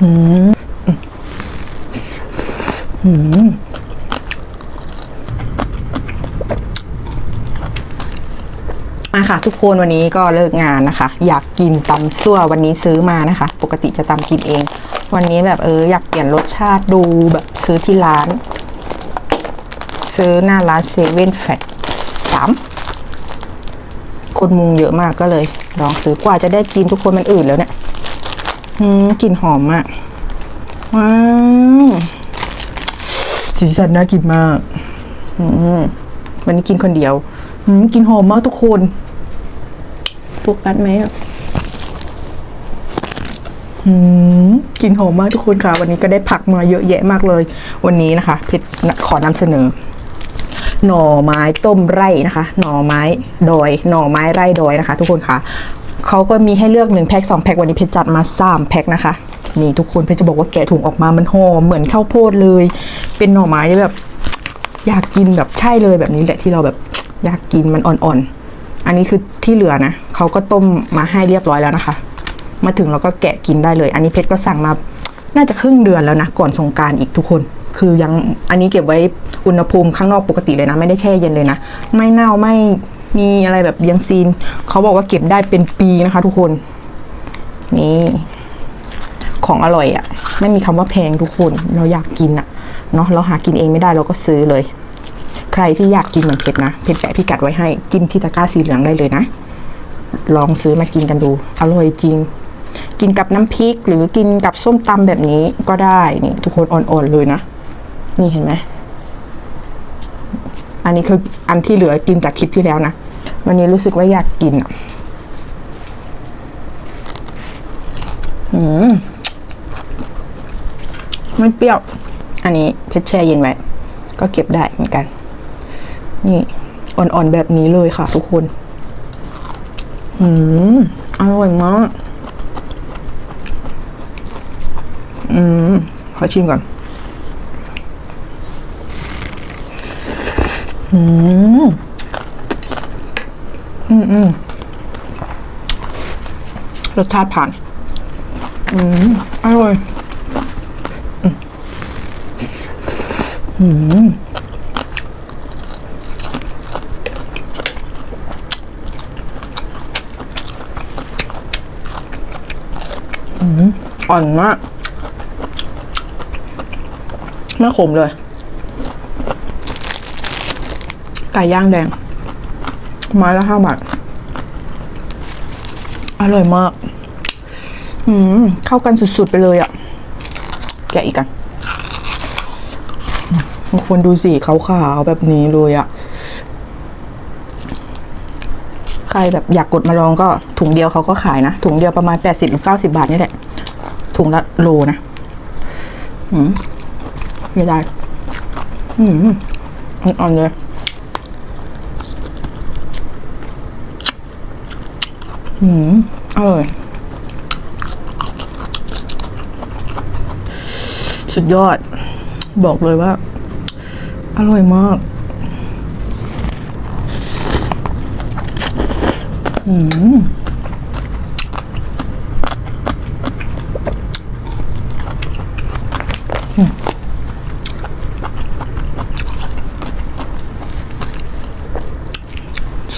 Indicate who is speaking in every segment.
Speaker 1: อืมอืมอะค่ะ ทุกคนวันนี้ก็เลิกงานนะคะ อยากกินตำซั่ววันนี้ซื้อมานะคะ ปกติจะตำกินเอง วันนี้แบบเอออยากเปลี่ยนรสชาติดูแบบซื้อที่ร้าน ซื้อหน้าร้านเซเว่นแฟตสามคนมุงเยอะมากก็เลย ลองซื้อกว่าจะได้กินทุกคนมันอื่นแล้วเนี่ย อืมกลิ่นหอมมากว้าว สีสันน่ากินมากอืมวันนี้กินคนเดียวอืมกลินหอมมากทุกคนโฟกัสไหมอะอืมกลินหอมมากทุกคนค่ะ วันนี้ก็ได้ผักมาเยอะแยะมากเลย วันนี้นะคะเพชรขอนำเสนอ หน่อไม้ต้มไร่นะคะ หน่อไม้ดอย หน่อไม้ไร่ดอยนะคะ ทุกคนค่ะ เขาก็มีให้เลือกหนึ่งแพ็คสองแพ็ควันนี้เพชรจัดมาสามแพ็คนะคะนี่ทุกคนเพชรจะบอกว่าแกะถุงออกมามันหอมเหมือนข้าวโพดเลย เป็นหน่อไม้ที่แบบอยากกินแบบใช่เลยแบบนี้แหละที่เราแบบอยากกินมันอ่อนๆ อันนี้คือที่เหลือนะเขาก็ต้มมาให้เรียบร้อยแล้วนะคะ มาถึงเราก็แกะกินได้เลย อันนี้เพชรก็สั่งมาน่าจะครึ่งเดือนแล้วนะก่อนสงการอีกทุกคน คือยังอันนี้เก็บไว้อุณหภูมิข้างนอกปกติเลยนะ ไม่ได้แช่เย็นเลยนะ ไม่เน่าไม่ มีอะไรแบบยังซีน เขาบอกว่าเก็บได้เป็นปีนะคะทุกคน นี่ ของอร่อยอะ่ะ ไม่มีคำว่าแพงทุกคน เราอยากกินอะ่ะ เนาะเราหากินเองไม่ได้เราก็ซื้อเลย ใครที่อยากกินเหมือนเพชรนะ เพชรแปะพิกัดไว้ให้ จิ้มที่ตะกร้าสีเหลืองได้เลยนะ ลองซื้อมากินกันดู อร่อยจริง กินกับน้ำพริกหรือกินกับส้มตำแบบนี้ก็ได้ นี่ ทุกคนอ่อนๆเลยนะ นี่เห็นไหมอันนี้คืออันที่เหลือกินจากคลิปที่แล้วนะ วันนี้รู้สึกว่าอยากกินอะอืมไม่เปรี้ยว อันนี้เพชรแช่เย็นไว้ก็เก็บได้เหมือนกัน นี่อ่อนๆแบบนี้เลยค่ะทุกคน อืม อร่อยมาก อืม ขอชิมก่อน อืม อืมอืมรสชาติผ่าน อืมอร่อยอืมอืมอ่อนมากไม่ขมเลย ไก่ย่างแดง ไม้ละห้าบาท อร่อยมาก อืม เข้ากันสุดๆไปเลยอะ่ะ แกะอีกกันบางคนดูสีขาวๆแบบนี้เลยอะ่ะ ใครแบบอยากกดมาลองก็ถุงเดียวเขาก็ขายนะ ถุงเดียวประมาณแปดสิบหรือเก้าสิบาทนี่แหละ ถุงละโลนะ อืม ไม่ได้ อืมอ่อนเลย อืมอร่อย สุดยอด บอกเลยว่า อร่อยมากอืม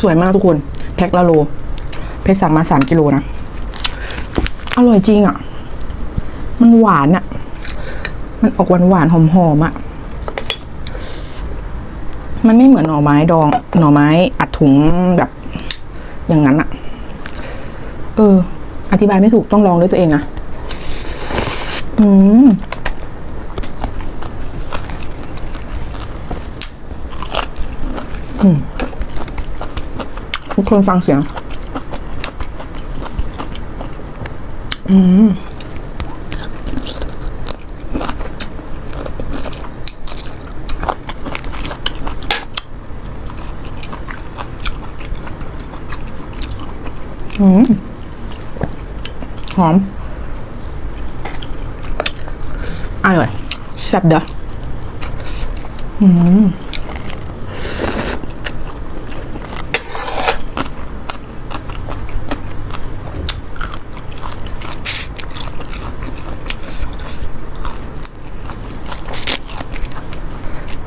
Speaker 1: สวยมากทุกคน แพ็คละโล เพชรสั่งมาสามกิโลนะ อร่อยจริงอะ่ะ มันหวานอะ่ะ มันออกหวานหวานหอมหอมๆอะ่ะ มันไม่เหมือนหน่อไม้ดอง หน่อไม้อัดถุงแบบ อย่างนั้นอะ่ะ เออ อธิบายไม่ถูกต้องลองด้วยตัวเองนะอืมทุกคนฟังเสียง อืมอืมหอม อร่อยแซ่บเด้ออืม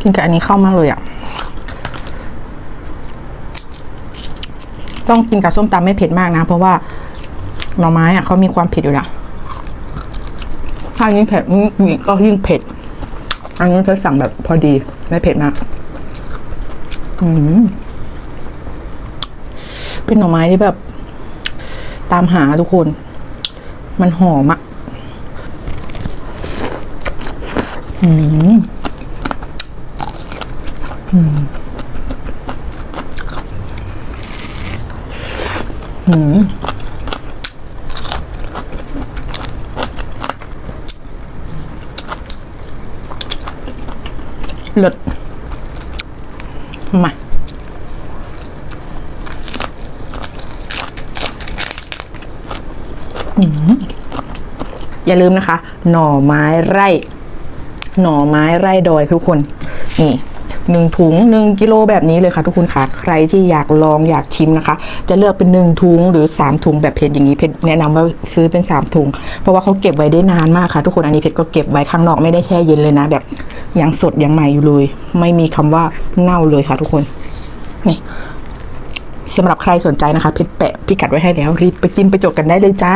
Speaker 1: กินกับอันนี้เข้ามากเลยอะ่ะ ต้องกินกับส้มตำไม่เผ็ดมากนะ เพราะว่าหน่อไม้อะเขามีความเผ็ดอยู่แล้วถ้ายิ่งเผ็ดนี่ก็ยิ่งเผ็ด อันนี้เธอสั่งแบบพอดีไม่เผ็ดมาก อืมเป็นหน่อไม้ที่แบบ ตามหาทุกคน มันหอมอะอืม อืมอืมเลิศมาอย่าลืมนะคะ หน่อไม้ไร่ หน่อไม้ไร่ดอยทุกคน นี่ หนึ่งถุงหนึ่งกิโลแบบนี้เลยค่ะทุกคนค่ะใครที่อยากลองอยากชิมนะคะ จะเลือกเป็นหนึ่งถุงหรือสามถุงแบบเพชรอย่างนี้เพชรแนะนำว่าซื้อเป็นสามถุง เพราะว่าเขาเก็บไว้ได้นานมากค่ะ ทุกคนอันนี้เพชรก็เก็บไว้ข้างนอกไม่ได้แช่เย็นเลยนะ แบบยังสดยังใหม่อยู่เลย ไม่มีคำว่าเน่าเลยค่ะทุกคนนี่สำหรับใครสนใจนะคะเพชรแปะพิกัดไว้ให้แล้วรีบไปจิ้มไปจดกันได้เลยจ้า